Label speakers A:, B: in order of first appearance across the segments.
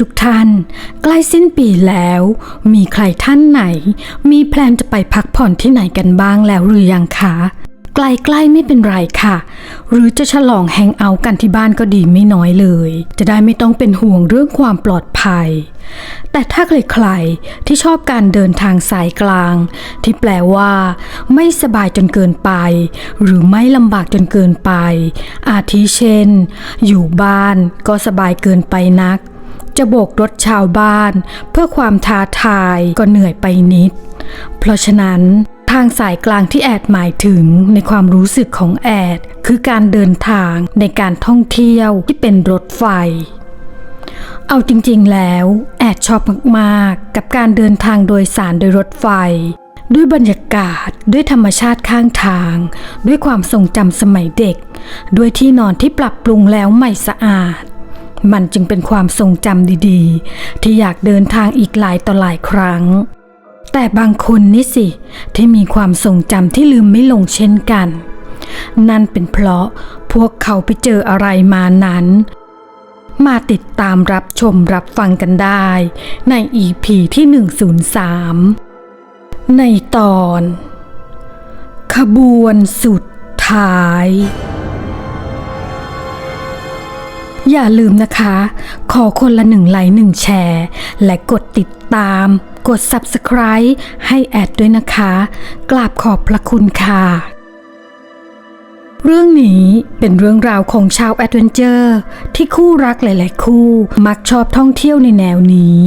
A: ทุกๆทท่าน ใกล้สิ้นปีแล้ว มีใครท่านไหน มีแพลนจะไปพักผ่อนที่ไหนกันบ้างแล้วหรือยังคะใกล้ๆไม่เป็นไรค่ะ หรือจะฉลองแฮงเอาท์กันที่บ้านก็ดีไม่น้อยเลย จะได้ไม่ต้องเป็นห่วงเรื่องความปลอดภัย แต่ถ้าใครๆที่ชอบการเดินทางสายกลาง ที่แปลว่า ไม่สบายจนเกินไป หรือไม่ลำบากจนเกินไป อาทิเช่น อยู่บ้านก็สบายเกินไปนัก จะโบกรถชาวบ้าน เพื่อความท้าทายก็เหนื่อยไปนิด เพราะฉะนั้นทางสายกลางที่แอดหมายถึงในความรู้สึกของแอด คือการเดินทางในการท่องเที่ยวที่เป็นรถไฟ เอาจริงๆแล้ว แอดชอบมากๆ กับการเดินทางโดยสารโดยรถไฟ ด้วยบรรยากาศด้วยธรรมชาติข้างทาง ด้วยความทรงจำสมัยเด็ก ด้วยที่นอนที่ปรับปรุงแล้วใหม่สะอาด มันจึงเป็นความทรงจำดีๆ ที่อยากเดินทางอีกหลายต่อหลายครั้ง แต่บางคนนี่สิ ที่มีความทรงจำที่ลืมไม่ลงเช่นกัน นั่นเป็นเพราะพวกเขาไปเจออะไรมานั้น มาติดตามรับชมรับฟังกันได้ ใน EP ที่ 103 ในตอน ขบวนสุดท้าย อย่าลืมนะคะ ขอคนละหนึ่งไลค์หนึ่งแชร์ และกดติดตาม กด Subscribe ให้แอดด้วยนะคะ กราบขอบพระคุณค่ะ เรื่องนี้เป็นเรื่องราวของชาวแอดเวนเจอร์ที่คู่รักหลาย ๆ คู่มักชอบท่องเที่ยวในแนวนี้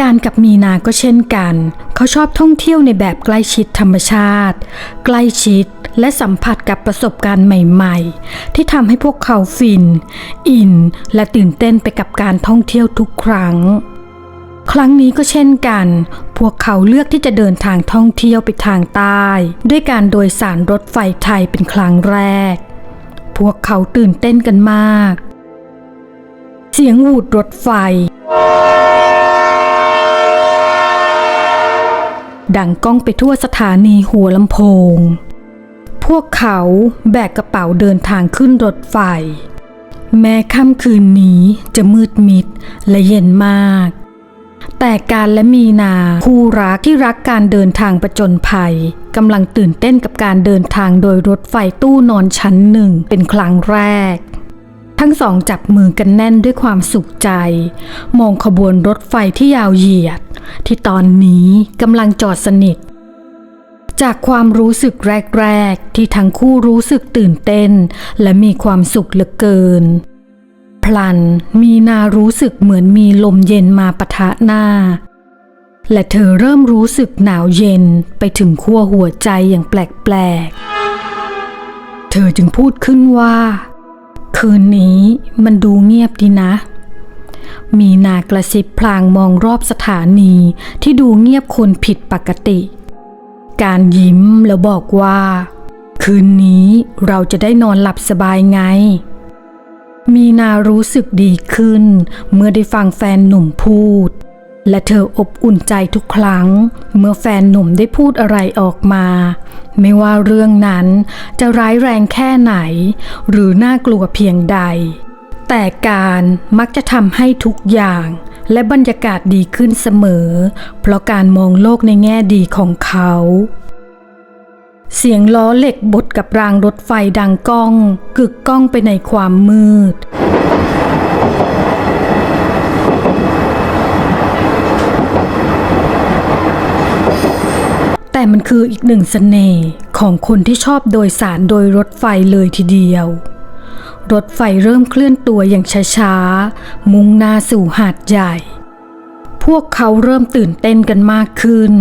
A: การกับมีนาก็เช่นกัน เขาชอบท่องเที่ยวในแบบใกล้ชิดธรรมชาติ ใกล้ชิด และสัมผัสกับประสบการณ์ใหม่ๆ ที่ทำให้พวกเขาฟิน อิน และตื่นเต้นไปกับการท่องเที่ยวทุกครั้ง ครั้งนี้ก็เช่นกัน พวกเขาเลือกที่จะเดินทางท่องเที่ยวไปทางใต้ ด้วยการโดยสารรถไฟไทยเป็นครั้งแรก พวกเขาตื่นเต้นกันมาก เสียงหูดรถไฟดังก้องไปทั่วสถานีหัวลำโพง พวกเขาแบกกระเป๋าเดินทางขึ้นรถไฟ แม้ค่ำคืนนี้จะมืดมิดและเย็นมาก แต่การและมีนาคู่รักที่รักการเดินทางประจนภัยกำลังตื่นเต้นกับการเดินทางโดยรถไฟตู้นอนชั้นหนึ่งเป็นครั้งแรก ทั้งสองจับมือกันแน่นด้วยความสุขใจ มองขบวนรถไฟที่ยาวเหยียด ที่ตอนนี้กำลังจอดสนิท จากความรู้สึกแรก ๆ ที่ทั้งคู่รู้สึกตื่นเต้น และมีความสุขเหลือเกิน พลันมีนารู้สึกเหมือนมีลมเย็นมาปะทะหน้า และเธอเริ่มรู้สึกหนาวเย็นไปถึงขั้วหัวใจอย่างแปลก ๆ เธอจึงพูดขึ้นว่า คืนนี้มันดูเงียบดีนะมีนากระซิบพลางมองรอบสถานีที่ดูเงียบคนผิดปกติ การยิ้มแล้วบอกว่า คืนนี้เราจะได้นอนหลับสบายไง มีนารู้สึกดีขึ้น เมื่อได้ฟังแฟนหนุ่มพูด และเธออบอุ่นใจทุกครั้ง เมื่อแฟนหนุ่มได้พูดอะไรออกมา ไม่ว่าเรื่องนั้นจะร้ายแรงแค่ไหน หรือน่ากลัวเพียงใด แต่การมักจะทำให้ทุกอย่าง และบรรยากาศดีขึ้นเสมอ เพราะการมองโลกในแง่ดีของเขา เสียงล้อเหล็กบดกับรางรถไฟดังก้อง กึกก้องไปในความมืดแต่มันคืออีกหนึ่งเสน่ห์ของคนที่ชอบโดยสารโดยรถไฟเลยทีเดียว รถไฟเริ่มเคลื่อนตัวอย่างช้าๆ มุ่งหน้าสู่หาดใหญ่ พวกเขาเริ่มตื่นเต้นกันมากขึ้น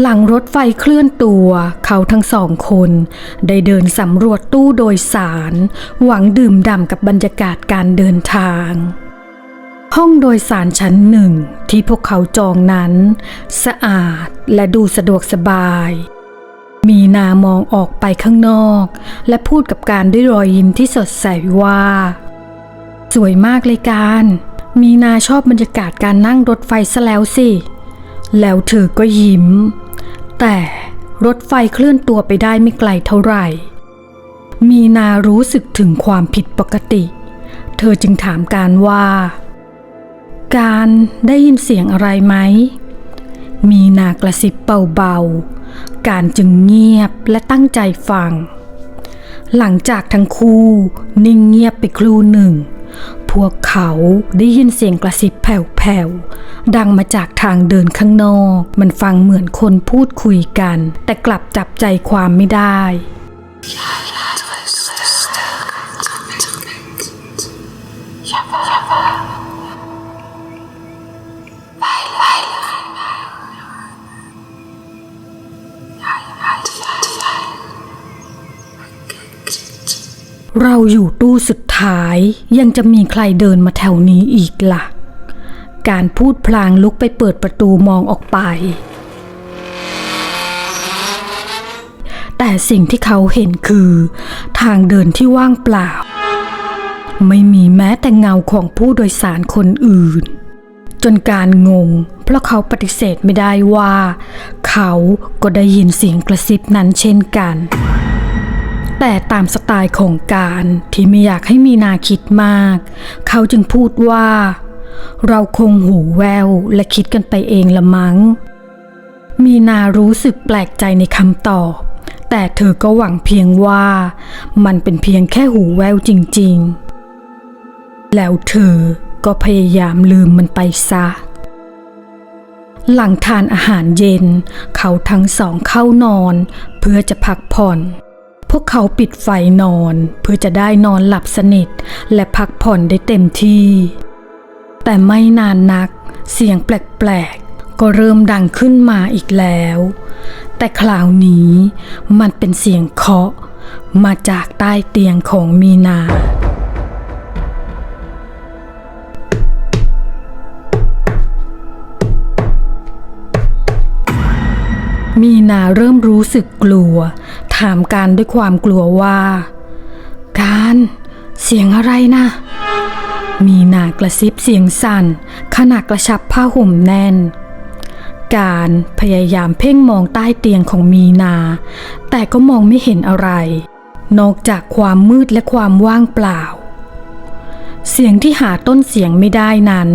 A: หลังรถไฟเคลื่อนตัว เขาทั้งสองคน ได้เดินสำรวจตู้โดยสาร หวังดื่มด่ำกับบรรยากาศการเดินทาง ห้องโดยสารชั้นหนึ่งที่พวกเขาจองนั้น สะอาดและดูสะดวกสบาย มีนามองออกไปข้างนอก และพูดกับการด้วยรอยยิ้มที่สดใสว่า สวยมากเลยการ มีนาชอบบรรยากาศการนั่งรถไฟซะแล้วสิ แล้วเธอก็ยิ้ม แต่รถไฟเคลื่อนตัวไปได้ไม่ไกลเท่าไหร่ มีนารู้สึกถึงความผิดปกติ เธอจึงถามการว่า การได้ยินเสียงอะไรไหม มีนากระซิบเบาๆ การจึงเงียบและตั้งใจฟัง หลังจากทั้งคู่นิ่งเงียบไปครู่หนึ่ง พวกเขาได้ยินเสียงกระซิบแผ่วๆ ดังมาจากทางเดินข้างนอก มันฟังเหมือนคนพูดคุยกัน แต่กลับจับใจความไม่ได้ เราอยู่ตู้สุดท้ายยังจะมีใครเดินมาแถวนี้อีกล่ะ การพูดพลางลุกไปเปิดประตูมองออกไป แต่สิ่งที่เขาเห็นคือ ทางเดินที่ว่างเปล่า ไม่มีแม้แต่เงาของผู้โดยสารคนอื่น จนการงง เพราะเขาปฏิเสธไม่ได้ว่า เขาก็ได้ยินเสียงกระซิบนั้นเช่นกัน แต่ตามสไตล์ของการที่ไม่อยากให้มีนาคิดมาก เขาจึงพูดว่า เราคงหูแววและคิดกันไปเองละมั้ง มีนารู้สึกแปลกใจในคำตอบ แต่เธอก็หวังเพียงว่า มันเป็นเพียงแค่หูแววจริงๆ แล้วเธอก็พยายามลืมมันไปซะหลังทานอาหารเย็น เขาทั้งสองเข้านอน เพื่อจะพักผ่อน พวกเขาปิดไฟนอนเพื่อจะได้นอนหลับสนิท และพักผ่อนได้เต็มที่ แต่ไม่นานนัก เสียงแปลกๆ ก็เริ่มดังขึ้นมาอีกแล้ว แต่คราวนี้มันเป็นเสียงเคาะ มาจากใต้เตียงของมีนามีนาเริ่มรู้สึกกลัว ถามการด้วยความกลัวว่า การเสียงอะไรนะ มีนากระซิบเสียงสั่น ขณะกระชับผ้าห่มแน่น การพยายามเพ่งมองใต้เตียงของมีนา แต่ก็มองไม่เห็นอะไร นอกจากความมืดและความว่างเปล่า เสียงที่หาต้นเสียงไม่ได้นั้น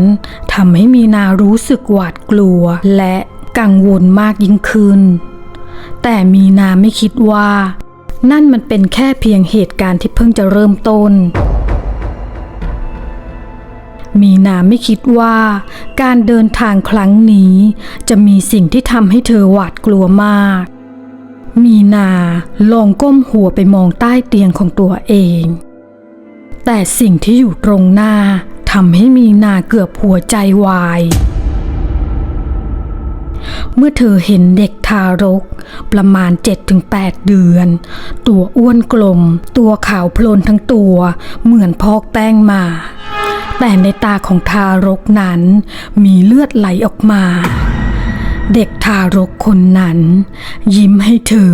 A: ทำให้มีนารู้สึกหวาดกลัวและกังวลมากยิ่งขึ้น แต่มีนาไม่คิดว่า นั่นมันเป็นแค่เพียงเหตุการณ์ที่เพิ่งจะเริ่มต้น มีนาไม่คิดว่า การเดินทางครั้งนี้ จะมีสิ่งที่ทำให้เธอหวาดกลัวมาก มีนาลองก้มหัวไปมองใต้เตียงของตัวเอง แต่สิ่งที่อยู่ตรงหน้าทำให้มีนาเกือบหัวใจวาย เมื่อเธอเห็นเด็กทารก ประมาณ 7-8 เดือน ตัวอ้วนกลม ตัวขาวโพลนทั้งตัว เหมือนพอกแป้งมา แต่ในตาของทารกนั้น มีเลือดไหลออกมา เด็กทารกคนนั้น ยิ้มให้เธอ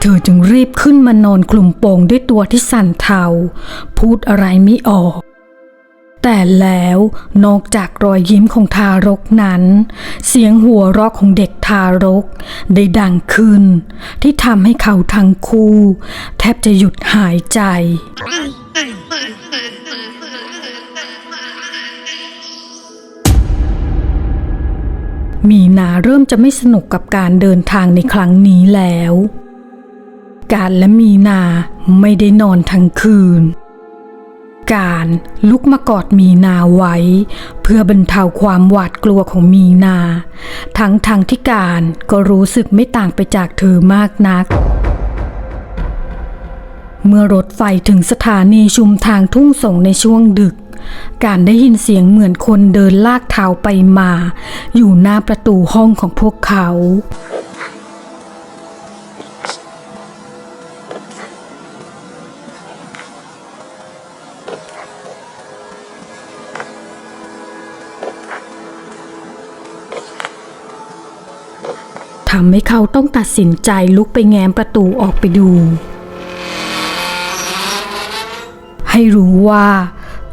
A: เธอจึงรีบขึ้นมานอนคลุมโปงด้วยตัวที่สั่นเทา พูดอะไรไม่ออก แต่แล้วนอกจากรอยยิ้มของทารกนั้น เสียงหัวเราะของเด็กทารก ได้ดังขึ้น ที่ทำให้เขาทั้งคู่ แทบจะหยุดหายใจ มีนาเริ่มจะไม่สนุกกับการเดินทางในครั้งนี้แล้ว การและมีนาไม่ได้นอนทั้งคืน การลุกมากอดมีนาไว้ เพื่อบรรเทาความหวาดกลัวของมีนา ทั้งทางที่การก็รู้สึกไม่ต่างไปจากเธอมากนัก เมื่อรถไฟถึงสถานีชุมทางทุ่งสงในช่วงดึก การได้ยินเสียงเหมือนคนเดินลากเท้าไปมา อยู่หน้าประตูห้องของพวกเขาำให้เขาต้องตัดสินใจลุกไปแง้มประตูออกไปดู ให้รู้ว่า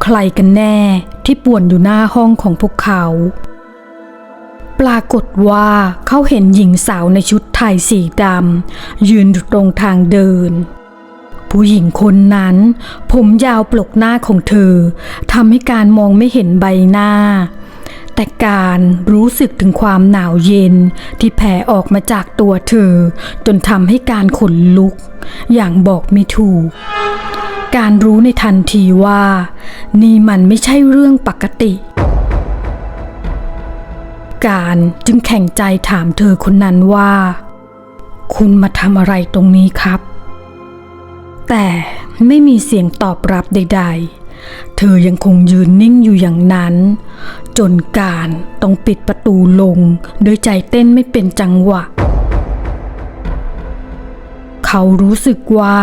A: ใครกันแน่ที่ป่วนอยู่หน้าห้องของพวกเขา ปรากฏว่าเขาเห็นหญิงสาวในชุดไทยสีดำยืนอยู่ตรงทางเดินผู้หญิงคนนั้น ผมยาวปลกหน้าของเธอทำให้การมองไม่เห็นใบหน้า แต่การรู้สึกถึงความหนาวเย็นที่แผ่ออกมาจากตัวเธอ จนทำให้การขนลุก อย่างบอกไม่ถูก การรู้ในทันทีว่า นี่มันไม่ใช่เรื่องปกติ การจึงแข่งใจถามเธอคนนั้นว่า คุณมาทำอะไรตรงนี้ครับ แต่ไม่มีเสียงตอบรับใด ๆ เธอยังคงยืนนิ่งอยู่อย่างนั้น จนการต้องปิดประตูลงโดยใจเต้นไม่เป็นจังหวะ เขารู้สึกว่า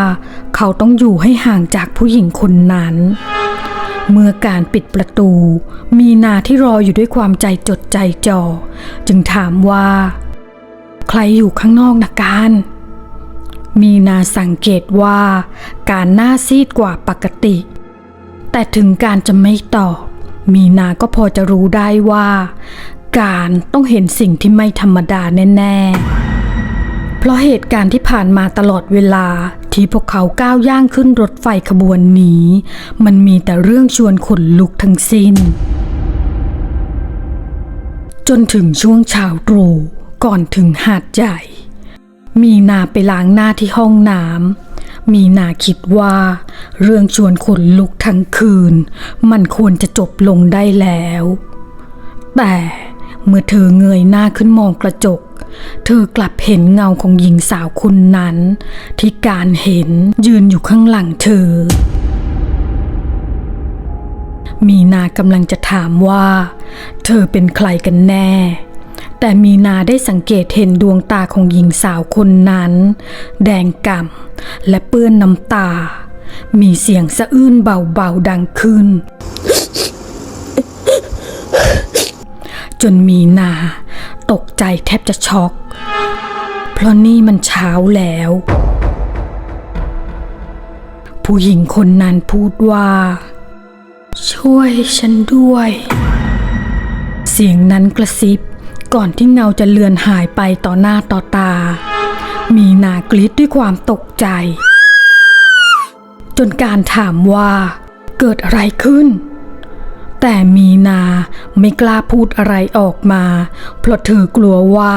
A: เขาต้องอยู่ให้ห่างจากผู้หญิงคนนั้น เมื่อการปิดประตู มีนาที่รออยู่ด้วยความใจจดใจจ่อจึงถามว่า ใครอยู่ข้างนอกนะการมีนาสังเกตว่าการหน้าซีดกว่าปกติ แต่ถึงการจะไม่ตอบ มีนาก็พอจะรู้ได้ว่า การต้องเห็นสิ่งที่ไม่ธรรมดาแน่ๆ เพราะเหตุการณ์ที่ผ่านมาตลอดเวลาที่พวกเขาก้าวย่างขึ้นรถไฟขบวนนี้ มันมีแต่เรื่องชวนขนลุกทั้งสิ้น จนถึงช่วงเช้าตรู่ก่อนถึงหาดใหญ่ มีนาไปล้างหน้าที่ห้องน้ำ มีนาคิดว่า เรื่องชวนขนลุกทั้งคืน มันควรจะจบลงได้แล้ว แต่เมื่อเธอเงยหน้าขึ้นมองกระจก เธอกลับเห็นเงาของหญิงสาวคนนั้น ที่การเห็นยืนอยู่ข้างหลังเธอ มีนากำลังจะถามว่า เธอเป็นใครกันแน่ แต่มีนาได้สังเกตเห็นดวงตาของหญิงสาวคนนั้น แดงก่ำและเปื้อนน้ำตา มีเสียงสะอื้นเบาๆดังขึ้น จนมีนาตกใจแทบจะช็อก เพราะนี่มันเช้าแล้ว ผู้หญิงคนนั้นพูดว่า ช่วยฉันด้วย เสียงนั้นกระซิบ ก่อนที่เงาจะเลือนหายไปต่อหน้าต่อตา มีนากรีดด้วยความตกใจ จนการถามว่าเกิดอะไรขึ้น แต่มีนาไม่กล้าพูดอะไรออกมา เพราะเธอกลัวว่า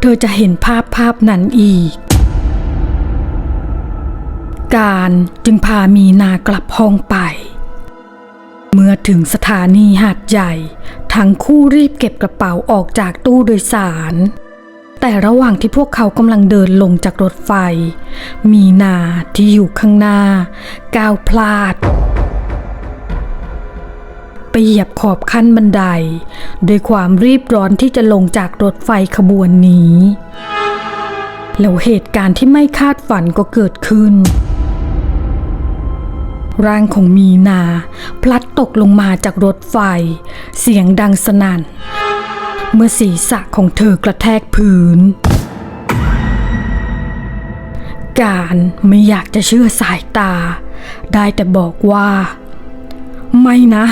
A: เธอจะเห็นภาพภาพนั้นอีก การจึงพามีนากลับห้องไป เมื่อถึงสถานีหาดใหญ่ ทั้งคู่รีบเก็บกระเป๋าออกจากตู้โดยสาร แต่ระหว่างที่พวกเขากำลังเดินลงจากรถไฟ มีนาที่อยู่ข้างหน้า ก้าวพลาด ไปเหยียบขอบขั้นบันได โดยความรีบร้อนที่จะลงจากรถไฟขบวนนี้ แล้วเหตุการณ์ที่ไม่คาดฝันก็เกิดขึ้น ร่างของมีนา พลัดตกลงมาจากรถไฟ เสียงดังสนั่น เมื่อศีรษะของเธอกระแทกพื้น การไม่อยากจะเชื่อสายตา ได้แต่บอกว่า ไม่นะ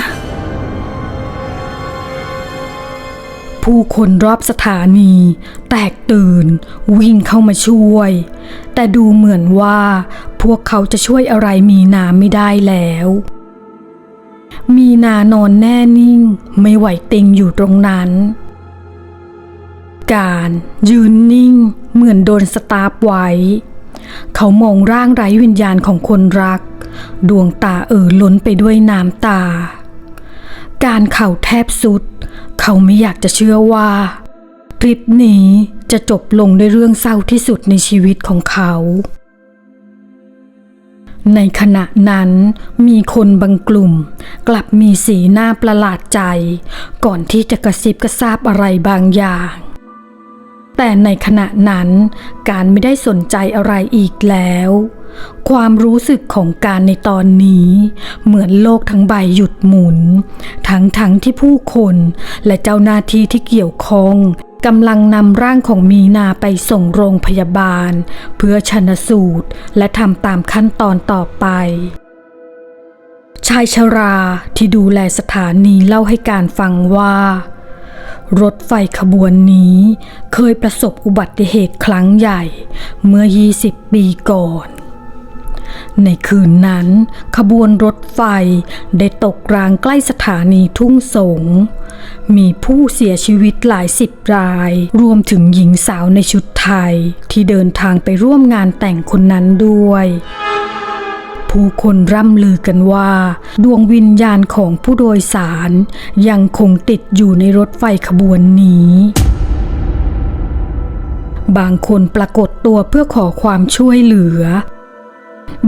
A: ผู้คนรอบสถานี แตกตื่น วิ่งเข้ามาช่วย แต่ดูเหมือนว่า พวกเขาจะช่วยอะไรมีนาไม่ได้แล้ว มีนานอนแน่นิ่ง ไม่ไหวติงอยู่ตรงนั้น การยืนนิ่ง เหมือนโดนสตาร์ฟไว้ เขามองร่างไร้วิญญาณของคนรัก ดวงตาเอ่อล้นไปด้วยน้ำตาการเข่าแทบสุด เขาไม่อยากจะเชื่อว่าคลิปนี้จะจบลงด้วยเรื่องเศร้าที่สุดในชีวิตของเขา ในขณะนั้นมีคนบางกลุ่ม กลับมีสีหน้าประหลาดใจ ก่อนที่จะกระซิบกระซาบอะไรบางอย่าง แต่ในขณะนั้นการไม่ได้สนใจอะไรอีกแล้ว ความรู้สึกของการในตอนนี้ เหมือนโลกทั้งใบหยุดหมุน ทั้งทั้งที่ผู้คนและเจ้าหน้าที่ที่เกี่ยวข้องกำลังนำร่างของมีนาไปส่งโรงพยาบาล เพื่อชนสูตรและทำตามขั้นตอนต่อไป ชายชราที่ดูแลสถานีเล่าให้การฟังว่า รถไฟขบวนนี้เคยประสบอุบัติเหตุครั้งใหญ่เมื่อ 20 ปีก่อน ในคืนนั้น ขบวนรถไฟได้ตกรางใกล้สถานีทุ่งสง มีผู้เสียชีวิตหลายสิบราย รวมถึงหญิงสาวในชุดไทย ที่เดินทางไปร่วมงานแต่งคนนั้นด้วยผู้คนร่ำลือกันว่า ดวงวิญญาณของผู้โดยสาร ยังคงติดอยู่ในรถไฟขบวนนี้ บางคนปรากฏตัวเพื่อขอความช่วยเหลือ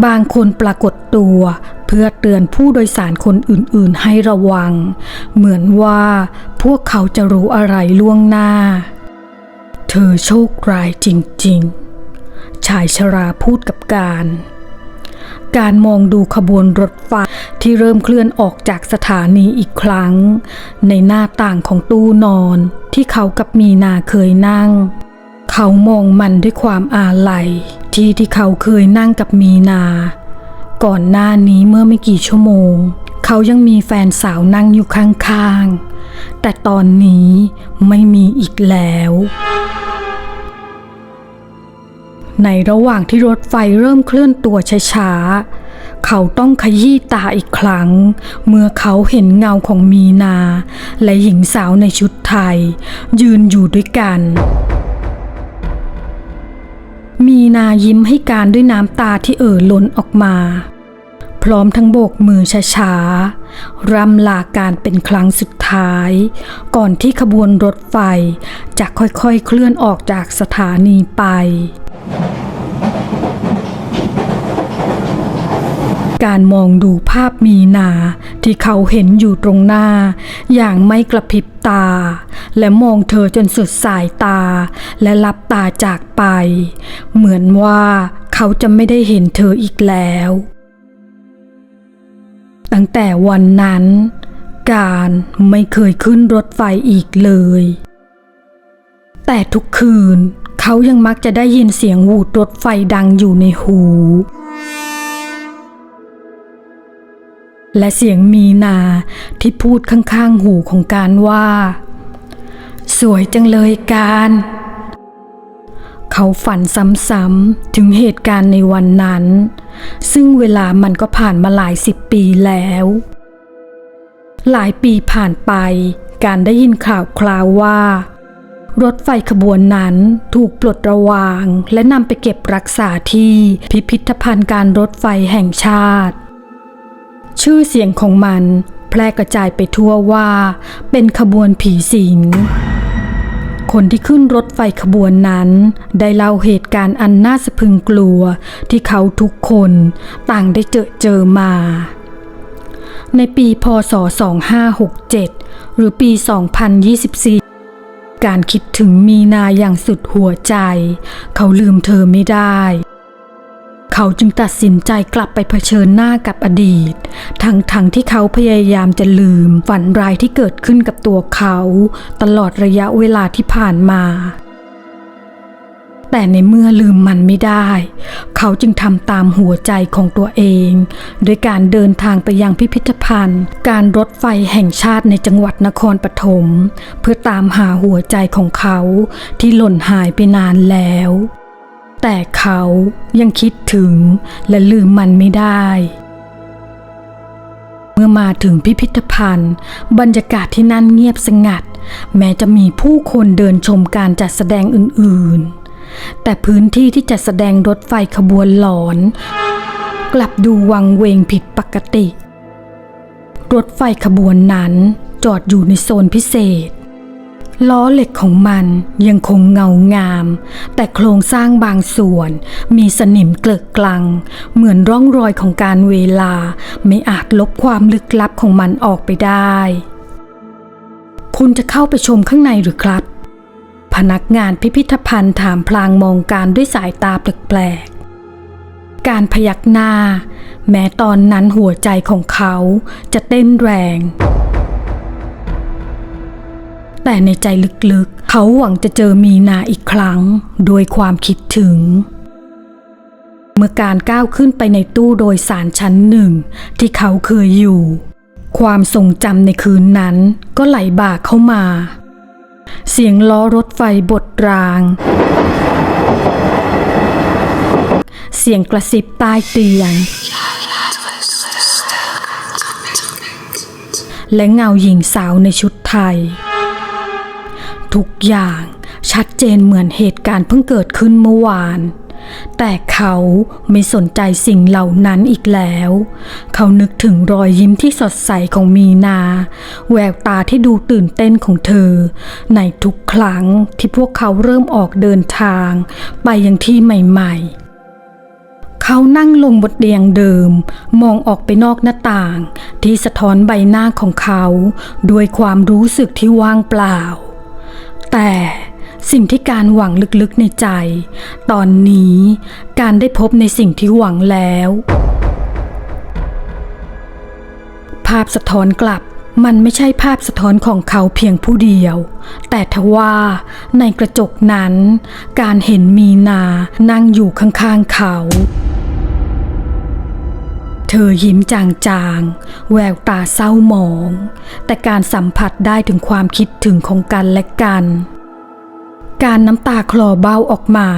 A: บางคนปรากฏตัวเพื่อเตือนผู้โดยสารคนอื่นๆให้ระวัง เหมือนว่าพวกเขาจะรู้อะไรล่วงหน้า เธอโชคร้ายจริงๆ ชายชราพูดกับการ การมองดูขบวนรถไฟที่เริ่มเคลื่อนออกจากสถานีอีกครั้ง ในหน้าต่างของตู้นอนที่เขากับมีนาเคยนั่ง เขามองมันด้วยความอาลัย ที่ที่เขาเคยนั่งกับมีนา ก่อนหน้านี้เมื่อไม่กี่ชั่วโมง เขายังมีแฟนสาวนั่งอยู่ข้างๆ แต่ตอนนี้ไม่มีอีกแล้ว ในระหว่างที่รถไฟเริ่มเคลื่อนตัวช้าๆ เขาต้องขยี้ตาอีกครั้ง เมื่อเขาเห็นเงาของมีนา และหญิงสาวในชุดไทย ยืนอยู่ด้วยกัน มีนายิ้มให้การด้วยน้ำตาที่เอ่อล้นออกมา พร้อมทั้งโบกมือช้าๆ รำลาการเป็นครั้งสุดท้าย ก่อนที่ขบวนรถไฟจะค่อยๆเคลื่อนออกจากสถานีไป การมองดูภาพมีนาที่เขาเห็นอยู่ตรงหน้า อย่างไม่กระพริบตา และมองเธอจนสุดสายตา และลับตาจากไป เหมือนว่าเขาจะไม่ได้เห็นเธออีกแล้ว ตั้งแต่วันนั้น การไม่เคยขึ้นรถไฟอีกเลย แต่ทุกคืนเขายังมักจะได้ยินเสียงหูดรถไฟดังอยู่ในหู และเสียงมีนาที่พูดข้างๆหูของการว่า สวยจังเลยการ เขาฝันซ้ำๆถึงเหตุการณ์ในวันนั้น ซึ่งเวลามันก็ผ่านมาหลายสิบปีแล้ว หลายปีผ่านไป การได้ยินข่าวคราวว่า รถไฟขบวนนั้นถูกปลดระวาง และนำไปเก็บรักษาที่พิพิธภัณฑ์การรถไฟแห่งชาติ ชื่อเสียงของมันแพร่กระจายไปทั่วว่า เป็นขบวนผีสิง คนที่ขึ้นรถไฟขบวนนั้น ได้เล่าเหตุการณ์อันน่าสะพึงกลัวที่เขาทุกคนต่างได้เจอเจอมา ในปีพศ 2567 หรือปี 2024การคิดถึงมีนาอย่างสุดหัวใจ เขาลืมเธอไม่ได้ เขาจึงตัดสินใจกลับไปเผชิญหน้ากับอดีต ทั้งทั้งที่เขาพยายามจะลืมฝันร้ายที่เกิดขึ้นกับตัวเขา ตลอดระยะเวลาที่ผ่านมา แต่ในเมื่อลืมมันไม่ได้ เขาจึงทำตามหัวใจของตัวเอง โดยการเดินทางไปยังพิพิธภัณฑ์ การรถไฟแห่งชาติในจังหวัดนครปฐมเพื่อตามหาหัวใจของเขาที่หล่นหายไปนานแล้ว แต่เขายังคิดถึงและลืมมันไม่ได้ เมื่อมาถึงพิพิธภัณฑ์ บรรยากาศที่นั่นเงียบสงัด แม้จะมีผู้คนเดินชมการจัดแสดงอื่น ๆ แต่พื้นที่ที่จัดแสดงรถไฟขบวนหลอน กลับดูวังเวงผิดปกติ รถไฟขบวนนั้นจอดอยู่ในโซนพิเศษ ล้อเหล็กของมันยังคงเงางาม แต่โครงสร้างบางส่วน มีสนิมเกลึกกลัง เหมือนร่องรอยของการเวลา ไม่อาจลบความลึกลับของมันออกไปได้ คุณจะเข้าไปชมข้างในหรือครับ พนักงานพิพิธภัณฑ์ถามพลางมองการด้วยสายตาแปลกๆ การพยักหน้า แม้ตอนนั้นหัวใจของเขาจะเต้นแรง แต่ในใจลึกๆ เขาหวังจะเจอมีนาอีกครั้ง โดยความคิดถึง เมื่อการก้าวขึ้นไปในตู้โดยสารชั้นหนึ่ง ที่เขาเคยอยู่ ความทรงจำในคืนนั้นก็ไหลบ่าเข้ามา เสียงล้อรถไฟบดราง เสียงกระซิบใต้เตียงและเงาหญิงสาวในชุดไทย ทุกอย่างชัดเจนเหมือนเหตุการณ์เพิ่งเกิดขึ้นเมื่อวาน แต่เขาไม่สนใจสิ่งเหล่านั้นอีกแล้ว เขานึกถึงรอยยิ้มที่สดใสของมีนา แววตาที่ดูตื่นเต้นของเธอ ในทุกครั้งที่พวกเขาเริ่มออกเดินทาง ไปยังที่ใหม่ ๆเขานั่งลงบนเตียงเดิม มองออกไปนอกหน้าต่าง ที่สะท้อนใบหน้าของเขา ด้วยความรู้สึกที่ว่างเปล่า แต่สิ่งที่การหวังลึกๆในใจ ตอนนี้การได้พบในสิ่งที่หวังแล้ว ภาพสะท้อนกลับมันไม่ใช่ภาพสะท้อนของเขาเพียงผู้เดียว แต่ทว่าในกระจกนั้น การเห็นมีนานั่งอยู่ข้างๆเขา เธอยิ้มจางๆ แววตาเศร้าหมอง แต่การสัมผัสได้ถึงความคิดถึงของกันและกัน การน้ำตาคลอเบ้าออกมา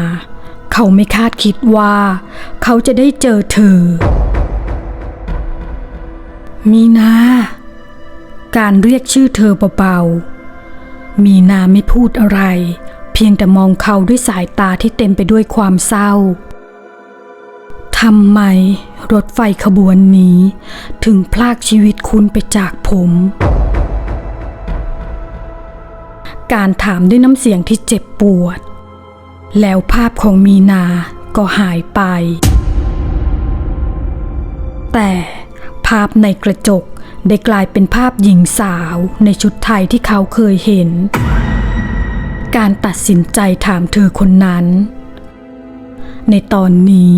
A: เขาไม่คาดคิดว่า เขาจะได้เจอเธอ มีนา การเรียกชื่อเธอเบาๆ มีนาไม่พูดอะไร เพียงแต่มองเขาด้วยสายตาที่เต็มไปด้วยความเศร้า ทำไมรถไฟขบวนนี้ ถึงพลากชีวิตคุณไปจากผม การถามด้วยน้ำเสียงที่เจ็บปวด แล้วภาพของมีนาก็หายไป แต่ภาพในกระจกได้กลายเป็นภาพหญิงสาวในชุดไทยที่เขาเคยเห็น การตัดสินใจถามเธอคนนั้น ในตอนนี้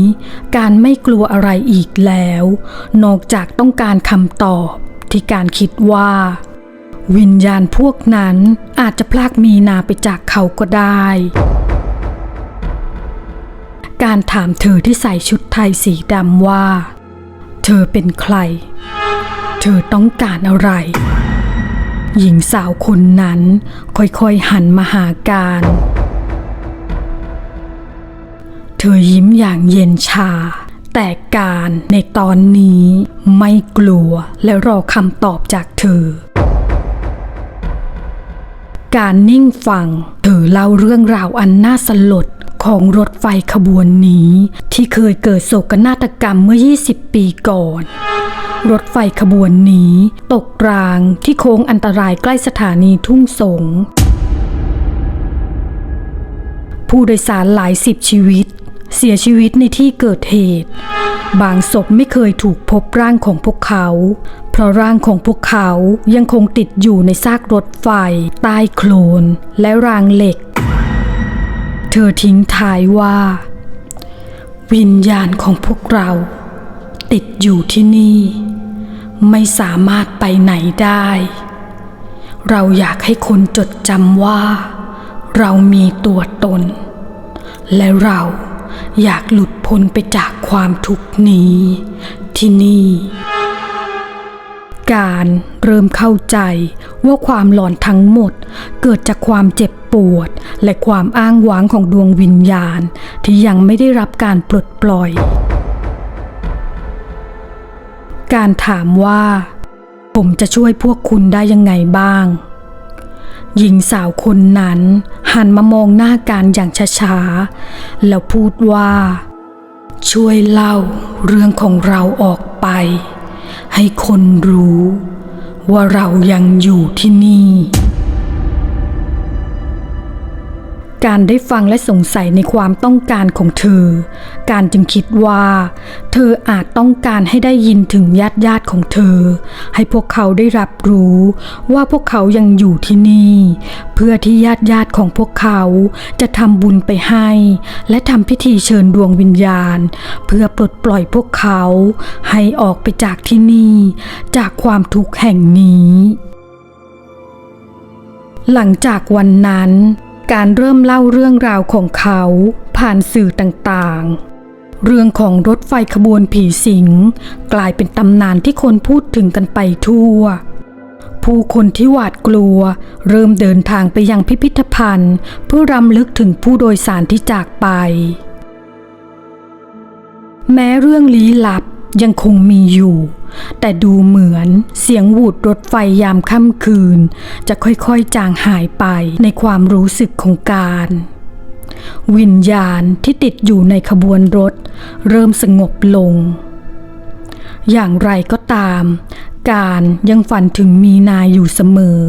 A: การไม่กลัวอะไรอีกแล้ว นอกจากต้องการคำตอบที่การคิดว่า วิญญาณพวกนั้นอาจจะพลากมีนาไปจากเขาก็ได้ การถามเธอที่ใส่ชุดไทยสีดำว่า เธอเป็นใคร เธอต้องการอะไร หญิงสาวคนนั้นค่อยๆหันมาหาการ ธอยิ้มอย่างเย็นชา แต่การในตอนนี้ไม่กลัวและรอคำตอบจากเธอ การนิ่งฟัง เธอเล่าเรื่องราวอันน่าสลดของรถไฟขบวนนี้ ที่เคยเกิดโศกนาฏกรรมเมื่อ 20 ปีก่อน รถไฟขบวนนี้ ตกรางที่โค้งอันตรายใกล้สถานีทุ่งสงผู้โดยสารหลายสิบชีวิต เสียชีวิตในที่เกิดเหตุ บางศพไม่เคยถูกพบร่างของพวกเขา เพราะร่างของพวกเขายังคงติดอยู่ในซากรถไฟ ใต้โคลน และรางเหล็ก เธอทิ้งท้ายว่า วิญญาณของพวกเรา ติดอยู่ที่นี่ ไม่สามารถไปไหนได้ เราอยากให้คนจดจำว่า เรามีตัวตน และเรา อยากหลุดพ้นไปจากความทุกข์นี้ ที่นี่ การเริ่มเข้าใจว่าความหลอนทั้งหมดเกิดจากความเจ็บปวด และความอ้างว้างของดวงวิญญาณ ที่ยังไม่ได้รับการปลดปล่อย การถามว่า ผมจะช่วยพวกคุณได้ยังไงบ้าง หญิงสาวคนนั้น หันมามองหน้าการอย่างช้าๆ แล้วพูดว่า ช่วยเล่าเรื่องของเราออกไป ให้คนรู้ ว่าเรายังอยู่ที่นี่ การได้ฟังและสงสัยในความต้องการของเธอ การจึงคิดว่า เธออาจต้องการให้ได้ยินถึงญาติญาติของเธอ ให้พวกเขาได้รับรู้ว่าพวกเขายังอยู่ที่นี่ เพื่อที่ญาติญาติของพวกเขาจะทำบุญไปให้ และทำพิธีเชิญดวงวิญญาณ เพื่อปลดปล่อยพวกเขา ให้ออกไปจากที่นี่ จากความทุกข์แห่งนี้ หลังจากวันนั้น การเริ่มเล่าเรื่องราวของเขาผ่านสื่อต่างๆ เรื่องของรถไฟขบวนผีสิง กลายเป็นตำนานที่คนพูดถึงกันไปทั่ว ผู้คนที่หวาดกลัว เริ่มเดินทางไปยังพิพิธภัณฑ์ เพื่อรำลึกถึงผู้โดยสารที่จากไป แม้เรื่องลี้ลับ ยังคงมีอยู่ แต่ดูเหมือนเสียงหวูดรถไฟยามค่ำคืน จะค่อยๆจางหายไปในความรู้สึกของการ วิญญาณที่ติดอยู่ในขบวนรถ เริ่มสงบลง อย่างไรก็ตาม การยังฝันถึงมีนาอยู่เสมอ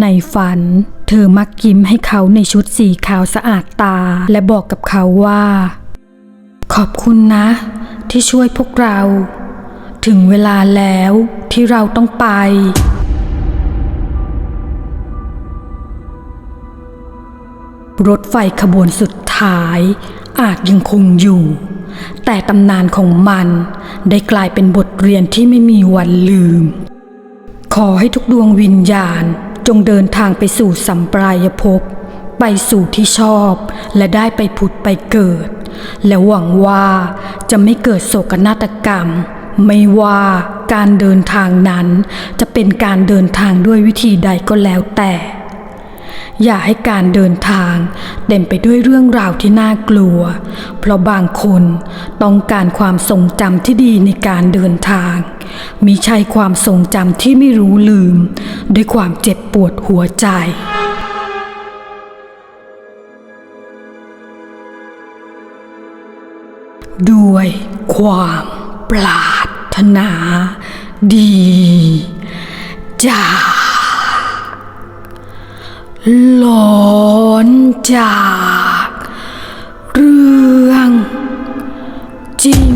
A: ในฝันเธอมักยิ้มให้เขาในชุดสีขาวสะอาดตาและบอกกับเขาว่า ขอบคุณนะ ที่ช่วยพวกเรา ถึงเวลาแล้วที่เราต้องไป รถไฟขบวนสุดท้ายอาจยังคงอยู่ แต่ตำนานของมันได้กลายเป็นบทเรียนที่ไม่มีวันลืม ขอให้ทุกดวงวิญญาณจงเดินทางไปสู่สัมปรายภพ ไปสู่ที่ชอบ และได้ไปผุดไปเกิด และหวังว่าจะไม่เกิดโศกนาฏกรรม ไม่ว่าการเดินทางนั้นจะเป็นการเดินทางด้วยวิธีใดก็แล้วแต่ อย่าให้การเดินทางเต็มไปด้วยเรื่องราวที่น่ากลัว เพราะบางคนต้องการความทรงจำที่ดีในการเดินทาง มิใช่ความทรงจำที่ไม่รู้ลืม ด้วยความเจ็บปวดหัวใจ ด้วยความปรารถนาดีจากหลอนจาก เรื่องจริง